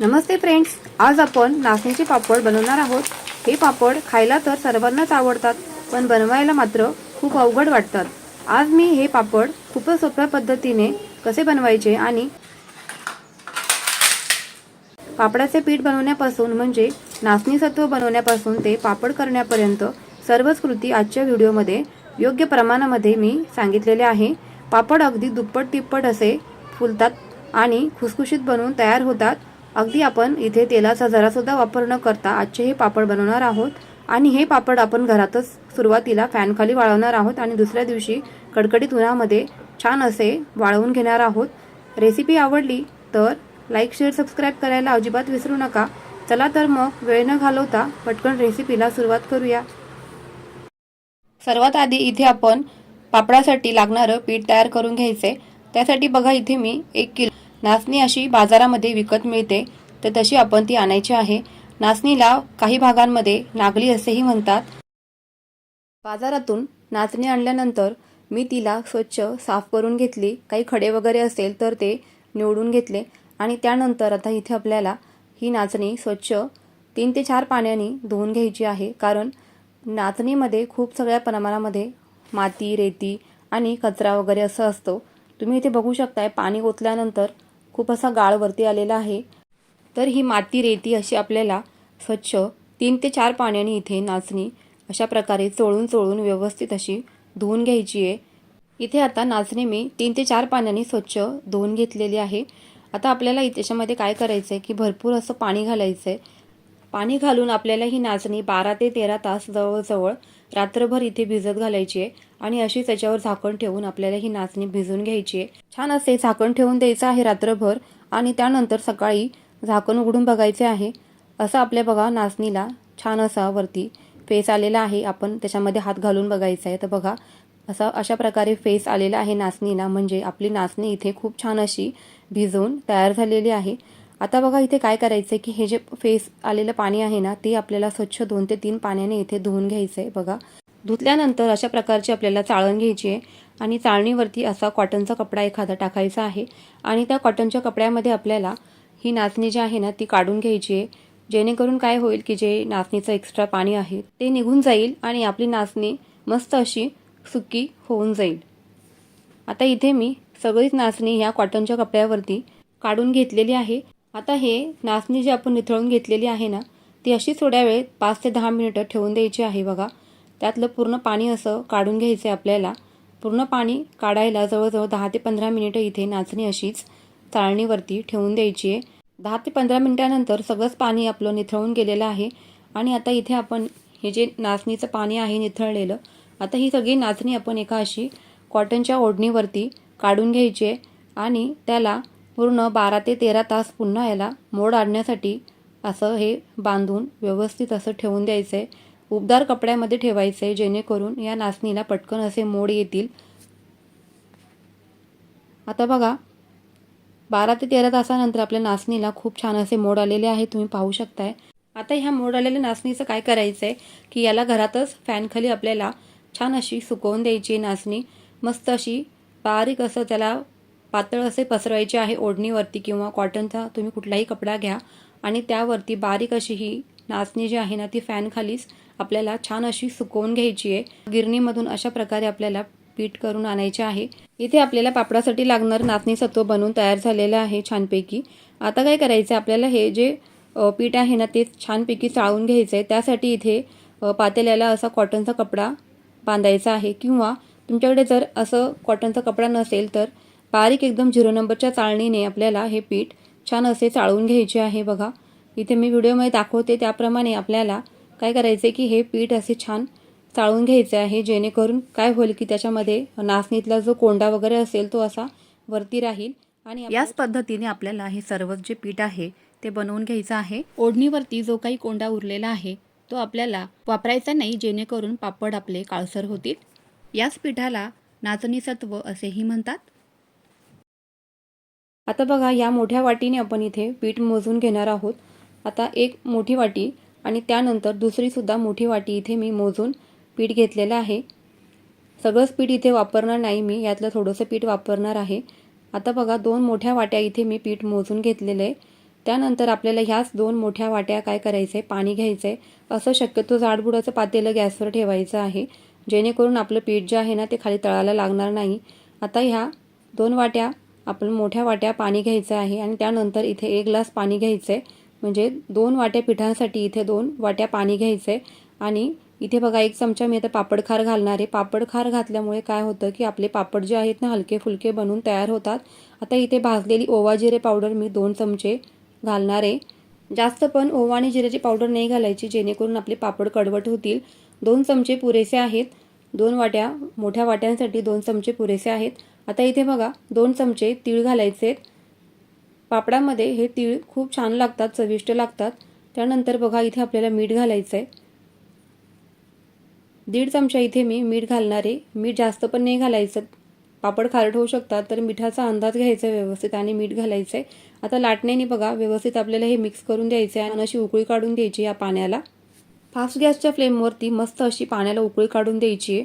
नमस्ते friends आज आपण नाचणीचे पापड बनवणार आहोत. हे पापड खायला तर सर्वांनाच आवडतात पण बनवायला मात्र खूप अवघड वाटतात. आज मी हे पापड खूपच सोप्या पद्धतीने कसे बनवायचे आणि पापडाचे पीठ बनवण्यापासून म्हणजे नाचणी सत्व बनवण्यापासून ते पापड करण्यापर्यंत सर्वच कृती आजच्या व्हिडिओमध्ये योग्य प्रमाणामध्ये मी सांगितलेले आहे. पापड अगदी दुप्पट तिप्पट असे फुलतात आणि खुसखुशीत बनवून तयार होतात. अगदी आपण इथे तेलाचा जरासुद्धा वापर न करता आजचे हे पापड बनवणार आहोत. आणि हे पापड आपण घरातच सुरुवातीला फॅनखाली वाळवणार आहोत आणि दुसऱ्या दिवशी कडकडीत उन्हामध्ये छान असे वाळवून घेणार आहोत. रेसिपी आवडली तर लाईक शेअर सबस्क्राईब करायला अजिबात विसरू नका. चला तर मग वेळ न घालवता पटकन रेसिपीला सुरुवात करूया. सर्वात आधी इथे आपण पापडासाठी लागणारं पीठ तयार करून घ्यायचे. त्यासाठी बघा इथे मी एक किलो नाचणी अशी बाजारामध्ये विकत मिळते तर तशी आपण ती आणायची आहे. नाचणीला काही भागांमध्ये नागली असेही म्हणतात. बाजारातून नाचणी आणल्यानंतर मी तिला स्वच्छ साफ करून घेतली. काही खडे वगैरे असेल तर ते निवडून घेतले आणि त्यानंतर आता इथे आपल्याला ही नाचणी स्वच्छ तीन ते चार पाण्याने धुवून घ्यायची आहे. कारण नाचणीमध्ये खूप सगळ्या प्रमाणामध्ये माती रेती आणि कचरा वगैरे असं असतो. तुम्ही इथे बघू शकताय पाणी ओतल्यानंतर खूप असा गाळ वरती आलेला आहे. तर ही माती रेती अशी आपल्याला स्वच्छ तीन ते चार पाण्याने इथे नाचणी अशा प्रकारे चोळून चोळून व्यवस्थित अशी धुवून घ्यायची आहे. इथे आता नाचणी मी तीन ते चार पाण्याने स्वच्छ धुवून घेतलेली आहे. आता आपल्याला त्याच्यामध्ये काय करायचं आहे की भरपूर असं पाणी घालायचं आहे पाणी घालून आपल्याला ही नाचणी बारा ते तेरा तास जवळजवळ रात्रभर इथे भिजत घालायची आहे आणि अशी त्याच्यावर झाकण ठेवून आपल्याला ही नाचणी भिजून घ्यायची आहे. छान असे झाकण ठेवून द्यायचं आहे रात्रभर आणि त्यानंतर सकाळी झाकण उघडून बघायचे आहे. असं आपल्या बघा नाचणीला छान असा वरती फेस आलेला आहे. आपण त्याच्यामध्ये हात घालून बघायचा आहे. तर बघा असा अशा प्रकारे फेस आलेला आहे नाचणीला. म्हणजे आपली नाचणी इथे खूप छान अशी भिजवून तयार झालेली आहे. आता बघा इथे काय करायचं आहे की हे जे फेस आलेलं पाणी आहे ना ते आपल्याला स्वच्छ दोन ते तीन पाण्याने इथे धुवून घ्यायचं आहे बघा. धुतल्यानंतर अशा प्रकारची आपल्याला चाळण घ्यायची आहे आणि चाळणीवरती असा कॉटनचा कपडा एखादा टाकायचा आहे आणि त्या कॉटनच्या कपड्यामध्ये आपल्याला ही नाचणी जी आहे ना ती काढून घ्यायची आहे. जेणेकरून काय होईल की जे नाचणीचं एक्स्ट्रा पाणी आहे ते निघून जाईल आणि आपली नाचणी मस्त अशी सुकी होऊन जाईल. आता इथे मी सगळीच नाचणी ह्या कॉटनच्या कपड्यावरती काढून घेतलेली आहे. आता हे नाचणी जी आपण निथळून घेतलेली आहे ना ती अशी थोड्या वेळ पाच ते दहा मिनिटं ठेवून द्यायची आहे बघा. त्यातलं पूर्ण पाणी असं काढून घ्यायचं आहे आपल्याला. पूर्ण पाणी काढायला जवळजवळ दहा ते पंधरा मिनिटं इथे नाचणी अशीच चाळणीवरती ठेवून द्यायची आहे. दहा ते पंधरा मिनिटानंतर सगळंच पाणी आपलं निथळून गेलेलं आहे. आणि आता इथे आपण हे जे नाचणीचं पाणी आहे निथळलेलं आता ही सगळी नाचणी आपण एका अशी कॉटनच्या ओढणीवरती काढून घ्यायची आहे. आणि त्याला पूर्ण बारा ते तेरा तास पुन्हा याला मोड आणण्यासाठी असं हे बांधून व्यवस्थित असं ठेवून द्यायचं आहे उबदार कपड्यामध्ये ठेवायचं आहे जेणेकरून या नाचणीला पटकन असे मोड येतील. आता बघा बारा ते तेरा तासानंतर आपल्या नाचणीला खूप छान असे मोड आलेले आहे तुम्ही पाहू शकताय. आता ह्या मोड आलेल्या नाचणीचं काय करायचं आहे की याला घरातच फॅनखाली आपल्याला छान अशी सुकवून द्यायची नाचणी. मस्त अशी बारीक असं त्याला पातळ असे पसरवायचे आहे ओढणीवरती किंवा कॉटनचा तुम्ही कुठलाही कपडा घ्या. आणि त्यावरती बारीक अशी ही नाचणी जी आहे ना ती फॅनखालीच आपल्याला छान अशी सुकवून घ्यायची आहे. गिरणीमधून अशा प्रकारे आपल्याला पीठ करून आणायचे आहे. इथे आपल्याला पापडासाठी लागणार नाचणी सत्व बनवून तयार झालेलं आहे छानपैकी. आता काय करायचं आहे आपल्याला हे जे पीठ आहे ना ते छानपैकी चाळून घ्यायचं आहे त्यासाठी इथे पातेल्याला असा कॉटनचा कपडा बांधायचा आहे. किंवा तुमच्याकडे जर असं कॉटनचा कपडा नसेल तर बारीक एकदम झिरो नंबरच्या चाळणीने आपल्याला हे पीठ छान असे चाळून घ्यायचे आहे बघा. इथे मी व्हिडिओमध्ये दाखवते त्याप्रमाणे आपल्याला काय करायचे की हे पीठ असे छान चाळून घ्यायचे आहे जेणेकरून काय होईल की त्याच्यामध्ये नाचणीतला जो कोंडा वगैरे असेल तो असा वरती राहील आणि याच पद्धतीने आपल्याला हे सर्व जे पीठ आहे ते बनवून घ्यायचं आहे. ओढणीवरती जो काही कोंडा उरलेला आहे तो आपल्याला वापरायचा नाही जेणेकरून पापड आपले काळसर होतील. याच पिठाला नाचणी सत्व असेही म्हणतात. आता बघा या मोठ्या वाटीने आपण इथे पीठ मोजून घेणार आहोत. आता एक मोठी वाटी आणि त्यानंतर दुसरीसुद्धा मोठी वाटी इथे मी मोजून पीठ घेतलेलं आहे. सगळंच पीठ इथे वापरणार नाही मी यातलं थोडंसं पीठ वापरणार आहे. आता बघा दोन मोठ्या वाट्या इथे मी पीठ मोजून घेतलेलं आहे. त्यानंतर आपल्याला ह्याच दोन मोठ्या वाट्या काय करायचं आहे पाणी घ्यायचं आहे असं शक्यतो जाडबुडाचं पातेलं गॅसवर ठेवायचं आहे. जेणेकरून आपलं पीठ जे आहे ना ते खाली तळायला लागणार नाही. आता ह्या दोन वाट्या आपण मोठ्या वाट्या पाणी घ्यायचं आहे आणि त्यानंतर इथे एक ग्लास पाणी घ्यायचं. आहे म्हणजे दोन वाट्या पिठांसाठी इथे दोन वाट्या पाणी घ्यायचं. आहे आणि इथे बघा एक चमचा मी आता पापड खार घालणार आहे. पापड खार घातल्यामुळे काय होतं की आपले पापड जे आहेत ना हलके फुलके बनून तयार होतात. आता इथे भाजलेली ओवा जिरे पावडर मी दोन चमचे घालणार आहे. जास्त पण ओवा आणि जिऱ्याची पावडर नाही घालायची जेणेकरून आपले पापड कडवट होतील. दोन चमचे पुरेसे आहेत. दोन वाट्या मोठ्या वाट्यांसाठी दोन चमचे पुरेसे आहेत. आता इथे बघा दोन चमचे तीळ घालायचे आहेत. पापडामध्ये हे तीळ खूप छान लागतात चविष्ट लागतात. त्यानंतर बघा इथे आपल्याला मीठ घालायचं आहे दीड चमचा इथे मी मीठ घालणारे मीठ जास्त पण नाही घालायचं. पापड खारट होऊ शकतात तर मिठाचा अंदाज घ्यायचा व्यवस्थित आणि मीठ घालायचं आहे आता लाटण्याने बघा व्यवस्थित आपल्याला हे मिक्स करून द्यायचं आहे आणि अशी उकळी काढून द्यायची या पाण्याला. फास्ट गॅसच्या फ्लेमवरती मस्त अशी पाण्याला उकळी काढून द्यायची आहे.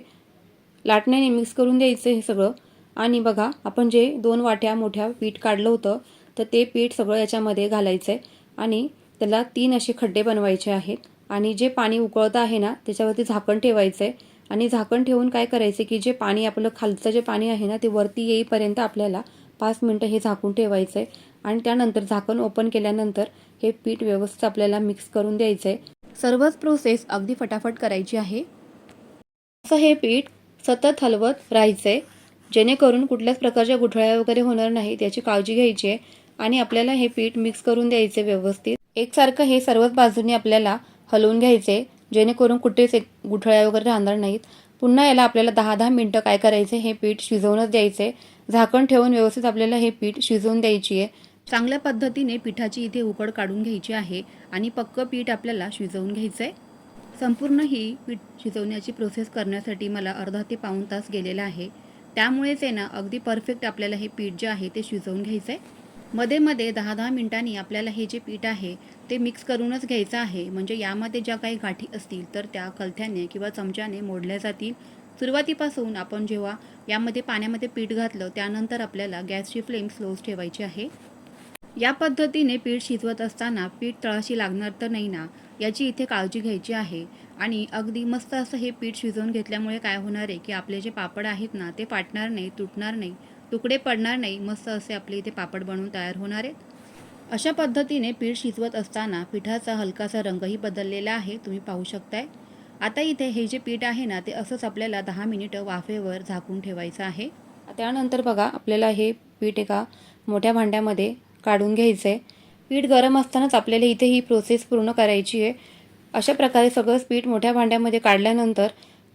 लाटण्याने मिक्स करून द्यायचं हे सगळं. आणि बघा आपण जे दोन वाट्या मोठ्या पीठ काढलं होतं तर ते पीठ सगळं याच्यामध्ये घालायचं आहे आणि त्याला तीन असे खड्डे बनवायचे आहेत. आणि जे पाणी उकळतं आहे ना त्याच्यावरती झाकण ठेवायचं आहे आणि झाकण ठेवून काय करायचं की जे पाणी आपलं खालचं जे पाणी आहे ना ते वरती येईपर्यंत आपल्याला पाच मिनटं हे झाकून ठेवायचं आहे आणि त्यानंतर झाकण ओपन केल्यानंतर हे पीठ व्यवस्थित आपल्याला मिक्स करून द्यायचं आहे सर्वच प्रोसेस अगदी फटाफट करायची आहे. असं हे पीठ सतत हलवत राहायचं आहे जेणेकरून कुठल्याच प्रकारच्या गुठळ्या वगैरे होणार नाहीत याची काळजी घ्यायची आहे आणि आपल्याला हे पीठ मिक्स करून द्यायचे व्यवस्थित. एकसारखं हे सर्वच बाजूने आपल्याला हलवून घ्यायचे जेणेकरून कुठेच एक गुठळ्या वगैरे राहणार नाहीत. पुन्हा याला आपल्याला दहा दहा मिनटं काय करायचे हे पीठ शिजवूनच द्यायचे. झाकण ठेवून व्यवस्थित आपल्याला हे पीठ शिजवून द्यायची आहे. चांगल्या पद्धतीने पिठाची इथे उकड काढून घ्यायची आहे आणि पक्क पीठ आपल्याला शिजवून घ्यायचं आहे संपूर्ण ही पीठ शिजवण्याची प्रोसेस करण्यासाठी मला अर्धा ते पाऊण तास गेलेला आहे. त्यामुळेच आहे ना अगदी परफेक्ट आपल्याला हे पीठ जे आहे ते शिजवून घ्यायचं आहे मध्ये मध्ये दहा दहा मिनिटांनी आपल्याला हे जे पीठ आहे ते मिक्स करूनच घ्यायचं आहे. म्हणजे यामध्ये ज्या काही गाठी असतील तर त्या कलथ्याने किंवा चमच्याने मोडल्या जातील. सुरुवातीपासून आपण जेव्हा यामध्ये पाण्यामध्ये पीठ घातलं त्यानंतर आपल्याला गॅसची फ्लेम स्लोच ठेवायची आहे. या पद्धतीने पीठ शिजवत असताना पीठ तळाशी लागणार तर नाही ना याची इथे काळजी घ्यायची आहे. आणि अगदी मस्त असं हे पीठ शिजवून घेतल्यामुळे काय होणार आहे की आपले जे पापड आहेत ना ते फाटणार नाही तुटणार नाही तुकडे पडणार नाही मस्त असे आपले इथे पापड बनवून तयार होणार आहेत. अशा पद्धतीने पीठ शिजवत असताना पिठाचा हलकासा रंगही बदललेला आहे तुम्ही पाहू शकताय. आता इथे हे जे पीठ आहे ना ते असंच आपल्याला दहा मिनिटं वाफेवर झाकून ठेवायचं आहे. त्यानंतर बघा आपल्याला हे पीठ एका मोठ्या भांड्यामध्ये काढून घ्यायचं आहे पीठ गरम असतानाच आपल्याला इथे ही प्रोसेस पूर्ण करायची आहे. अशा प्रकारे सगळंच पीठ मोठ्या भांड्यामध्ये काढल्यानंतर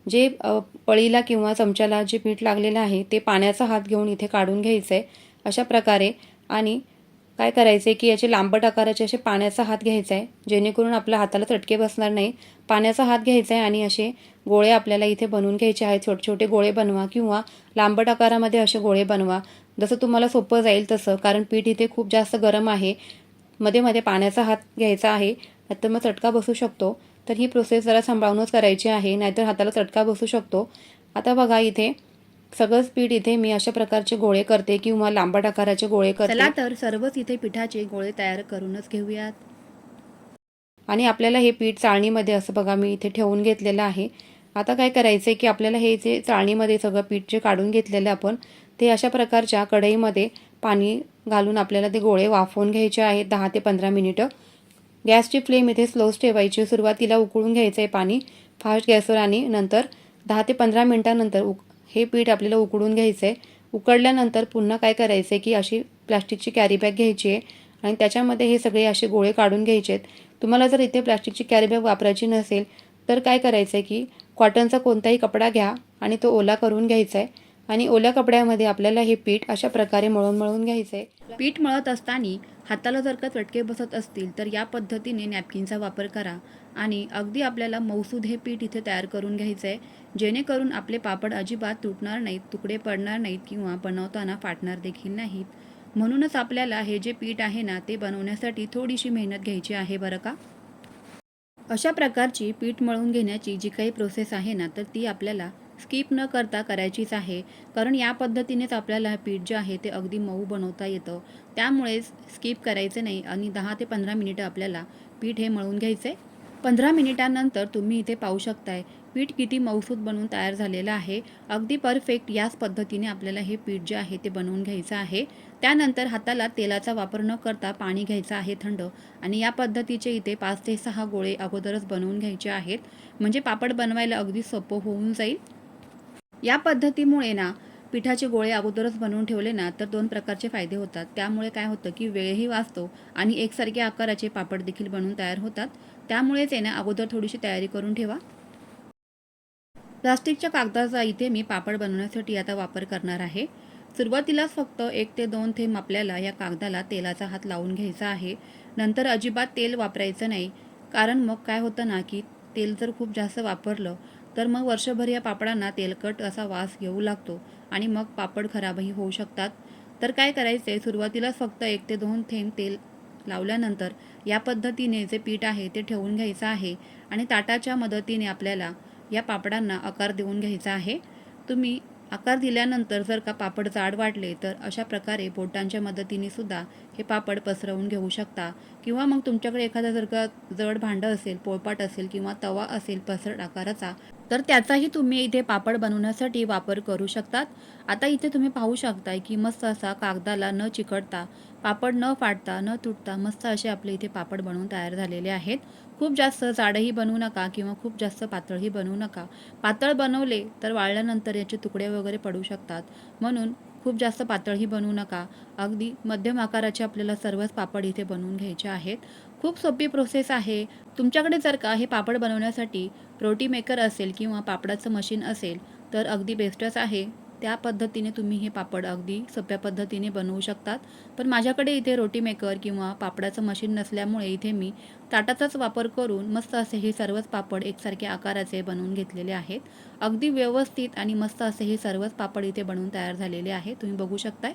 जे पळीला किंवा चमच्याला जे पीठ लागलेलं आहे ते पाण्याचा हात घेऊन इथे काढून घ्यायचं आहे अशा प्रकारे आणि काय करायचं आहे की याचे लांबट आकाराचे असे पाण्याचा हात घ्यायचा आहे जेणेकरून आपल्या हाताला चटके बसणार नाही. पाण्याचा हात घ्यायचा आहे आणि असे गोळे आपल्याला इथे बनवून घ्यायचे आहेत. छोटे छोटे गोळे बनवा किंवा लांबट आकारामध्ये असे गोळे बनवा. जसं तुम्हाला सोपं जाईल तसं कारण पीठ इथे खूप जास्त गरम आहे. मध्ये मध्ये पाण्याचा हात घ्यायचा आहे. नाहीतर मग चटका बसू शकतो. तर ही प्रोसेस जरा सांभाळूनच करायची आहे नाहीतर हाताला चटका बसू शकतो. आता बघा इथे सगळंच पीठ इथे मी अशा प्रकारचे गोळे करते किंवा लांबट आकाराचे गोळे करते. चला तर सर्वच इथे पिठाचे गोळे तयार करूनच घेऊयात. आणि आपल्याला हे पीठ चाळणीमध्ये असं बघा मी इथे ठेवून घेतलेलं आहे. आता काय करायचं आहे की आपल्याला हे जे चाळणीमध्ये सगळं पीठ जे काढून घेतलेलं आपण ते अशा प्रकारच्या कढईमध्ये पाणी घालून आपल्याला ते गोळे वाफवून घ्यायचे आहेत दहा ते पंधरा मिनिटं. गॅसची फ्लेम इथे स्लोच ठेवायची. सुरुवातीला उकळून घ्यायचं आहे पाणी. फास्ट गॅसवर आणि नंतर दहा ते पंधरा मिनटानंतर उक हे पीठ आपल्याला उकळून घ्यायचं आहे उकळल्यानंतर पुन्हा काय करायचं आहे की अशी प्लास्टिकची कॅरीबॅग घ्यायची आहे आणि त्याच्यामध्ये हे सगळे असे गोळे काढून घ्यायचे आहेत तुम्हाला जर इथे प्लास्टिकची कॅरीबॅग वापरायची नसेल तर काय करायचं आहे की कॉटनचा कोणताही कपडा घ्या आणि तो ओला करून घ्यायचा आहे आणि ओल्या कपड्यामध्ये आपल्याला हे पीठ अशा प्रकारे मळून मळून घ्यायचं आहे पीठ मळत असताना हाताला जर का चटके बसत असतील तर या पद्धतीने नॅपकिनचा वापर करा आणि अगदी आपल्याला मौसूद हे पीठ इथे तयार करून घ्यायचं आहे जेणेकरून आपले पापड अजिबात तुटणार नाहीत तुकडे पडणार नाहीत किंवा बनवताना फाटणार देखील नाहीत. म्हणूनच आपल्याला हे जे पीठ आहे ना ते बनवण्यासाठी थोडीशी मेहनत घ्यायची आहे बरं का? अशा प्रकारची पीठ मळून घेण्याची जी काही प्रोसेस आहे ना तर ती आपल्याला स्किप न करता करायचीच आहे. कारण या पद्धतीनेच आपल्याला पीठ जे आहे ते अगदी मऊ बनवता येतं. त्यामुळेच स्किप करायचं नाही आणि दहा ते पंधरा मिनिटं आपल्याला पीठ हे मळून घ्यायचे पंधरा मिनिटांनंतर तुम्ही इथे पाहू शकताय पीठ किती मऊसूद बनवून तयार झालेलं आहे. अगदी परफेक्ट याच पद्धतीने आपल्याला हे पीठ जे आहे ते बनवून घ्यायचं आहे. त्यानंतर हाताला तेलाचा वापर न करता पाणी घ्यायचं आहे थंड आणि या पद्धतीचे इथे पाच ते सहा गोळे अगोदरच बनवून घ्यायचे आहेत. म्हणजे पापड बनवायला अगदी सोपं होऊन जाईल. या पद्धतीमुळे ना पिठाचे गोळे अगोदरच बनवून ठेवले ना तर दोन प्रकारचे फायदे होतात. त्यामुळे काय होतं की वेळही वाचतो आणि एकसारख्या आकाराचे पापड देखील बनवून तयार होतात. त्यामुळेच आहे ना अगोदर थोडीशी तयारी करून ठेवा. प्लास्टिकच्या कागदाचा इथे मी पापड बनवण्यासाठी आता वापर करणार आहे. सुरुवातीलाच फक्त एक ते दोन थेंब आपल्याला या कागदाला तेलाचा हात लावून घ्यायचा आहे. नंतर अजिबात तेल वापरायचं नाही. कारण मग काय होतं ना की तेल जर खूप जास्त वापरलं तर मग वर्षभर या पापडांना तेलकट असा वास येऊ लागतो आणि मग पापड खराबही होऊ शकतात. तर काय करायचे? सुरुवातीलाच फक्त एक ते दोन थेंब तेल लावल्यानंतर या पद्धतीने जे पीठ आहे ते ठेवून घ्यायचं आहे आणि ताटाच्या मदतीने आपल्याला या पापडांना आकार देऊन घ्यायचा आहे. तुम्ही आकार दिल्यानंतर जर का पापड जाड वाटले तर अशा प्रकारे बोटांच्या मदतीने सुद्धा हे पापड पसरवून घेऊ शकता. किंवा मग तुमच्याकडे एखादा जर का जड भांडं असेल पोळपाट असेल किंवा तवा असेल पसरट आकाराचा तर त्याचाही तुम्ही इथे पापड बनवण्यासाठी वापर करू शकतात. आता इथे तुम्ही पाहू शकताय की मस्त असा कागदाला न चिकटता पापड न फाटता न तुटता मस्त असे आपले इथे पापड बनवून तयार झालेले आहेत. खूप जास्त जाडही बनवू नका किंवा खूप जास्त पातळही बनवू नका. पातळ बनवले तर वाळल्यानंतर याचे तुकडे वगैरे पडू शकतात. म्हणून खूप जास्त पातळही बनवू नका. अगदी मध्यम आकाराचे आपल्याला सर्वच पापड इथे बनवून घ्यायचे आहेत. खूप सोपी प्रोसेस आहे. तुमच्याकडे जर का हे पापड बनवण्यासाठी रोटी मेकर असेल किंवा पापडाचं मशीन असेल तर अगदी बेस्टच आहे. त्या पद्धतीने तुम्ही हे पापड अगदी सोप्या पद्धतीने बनवू शकतात. पण माझ्याकडे इथे रोटी मेकर किंवा पापडाचं मशीन नसल्यामुळे इथे मी ताटाचाच वापर करून मस्त असे हे सर्वच पापड एकसारख्या आकाराचे बनवून घेतलेले आहेत. अगदी व्यवस्थित आणि मस्त असे हे सर्वच पापड इथे बनवून तयार झालेले आहे. तुम्ही बघू शकताय.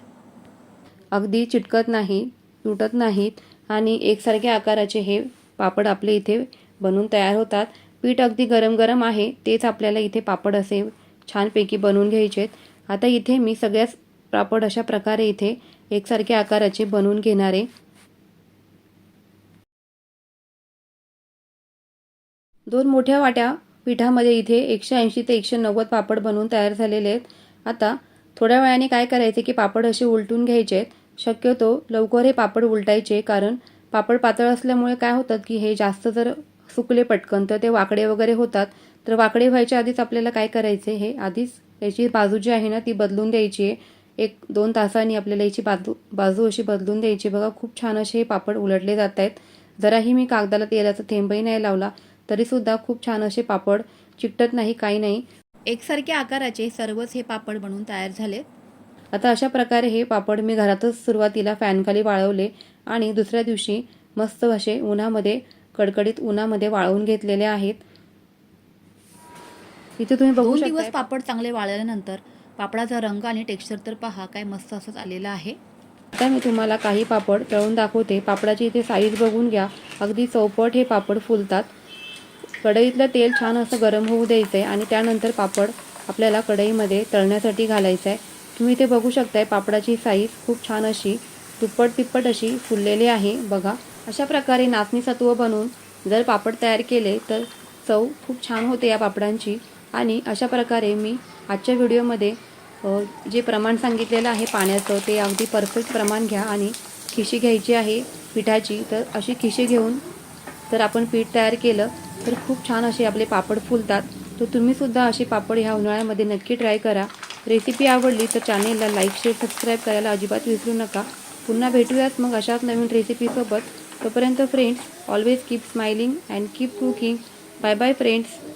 अगदी चिटकत नाही तुटत नाहीत आणि एकसारख्या आकाराचे हे पापड आपले इथे बनवून तयार होतात. पीठ अगदी गरम गरम आहे तेच आपल्याला इथे पापड असे छानपैकी बनवून घ्यायचे आहेत आता इथे मी सगळ्याच पापड अशा प्रकारे इथे एकसारख्या आकाराचे बनवून घेणारे दोन मोठ्या वाट्या पिठामध्ये इथे एकशे ऐंशी ते एकशे नव्वद पापड बनवून तयार झालेले आहेत. आता थोड्या वेळाने काय करायचे की पापड असे उलटून घ्यायचे आहेत. शक्यतो लवकर हे पापड उलटायचे कारण पापड पातळ असल्यामुळे काय होतात की हे जास्त जर सुकले पटकन तर ते वाकडे वगैरे होतात. तर वाकडे व्हायच्या आधीच आपल्याला काय करायचे हे आधीच याची बाजू जी आहे ना ती बदलून द्यायची आहे. एक दोन तासांनी आपल्याला याची बाजू बाजू अशी बदलून द्यायची बघा खूप छान असे हे पापड उलटले जात आहेत. जराही मी कागदाला तेलाचा थेंबही नाही लावला तरीसुद्धा खूप छान असे पापड चिकटत नाही काही नाही. एकसारख्या आकाराचे सर्वच हे पापड बनवून तयार झाले. आता अशा प्रकारे हे पापड मी घरातच सुरुवातीला फॅनखाली वाळवले आणि दुसऱ्या दिवशी मस्त असे उन्हामध्ये कडकडीत उन्हामध्ये वाळवून घेतलेले आहेत. इथे तुम्ही बघू दोन शकता दिवस पापड चांगले वाळल्यानंतर पापडाचा रंग आणि टेक्स्चर तर पहा काय मस्त असंच आलेलं आहे. आता मी तुम्हाला काही पापड तळून दाखवते. पापडाची इथे साईज बघून घ्या. अगदी चौपट हे पापड फुलतात. कढईतलं तेल छान असं गरम होऊ द्यायचं आहे आणि त्यानंतर पापड आपल्याला कढईमध्ये तळण्यासाठी घालायचं आहे तुम्ही इथे बघू शकताय पापडाची साईज खूप छान अशी दुप्पट तिप्पट अशी फुललेली आहे. बघा अशा प्रकारे नाचणी सत्व बनवून जर पापड तयार केले तर चव खूप छान होते या पापडांची. आणि अशा प्रकारे मी आजच्या व्हिडिओमध्ये जे प्रमाण सांगितलेलं आहे पाण्याचं ते अगदी परफेक्ट प्रमाण घ्या आणि खिशी घ्यायची आहे पिठाची तर अशी खिशी घेऊन जर आपण पीठ तयार केलं तर खूप छान असे आपले पापड फुलतात. तर तुम्हीसुद्धा असे पापड ह्या उन्हाळ्यामध्ये नक्की ट्राय करा. रेसिपी आवडली तर चॅनेलला लाईक शेअर सबस्क्राईब करायला अजिबात विसरू नका. पुन्हा भेटूयात मग अशाच नवीन रेसिपीसोबत तोपर्यंत friends always keep smiling and keep cooking bye bye friends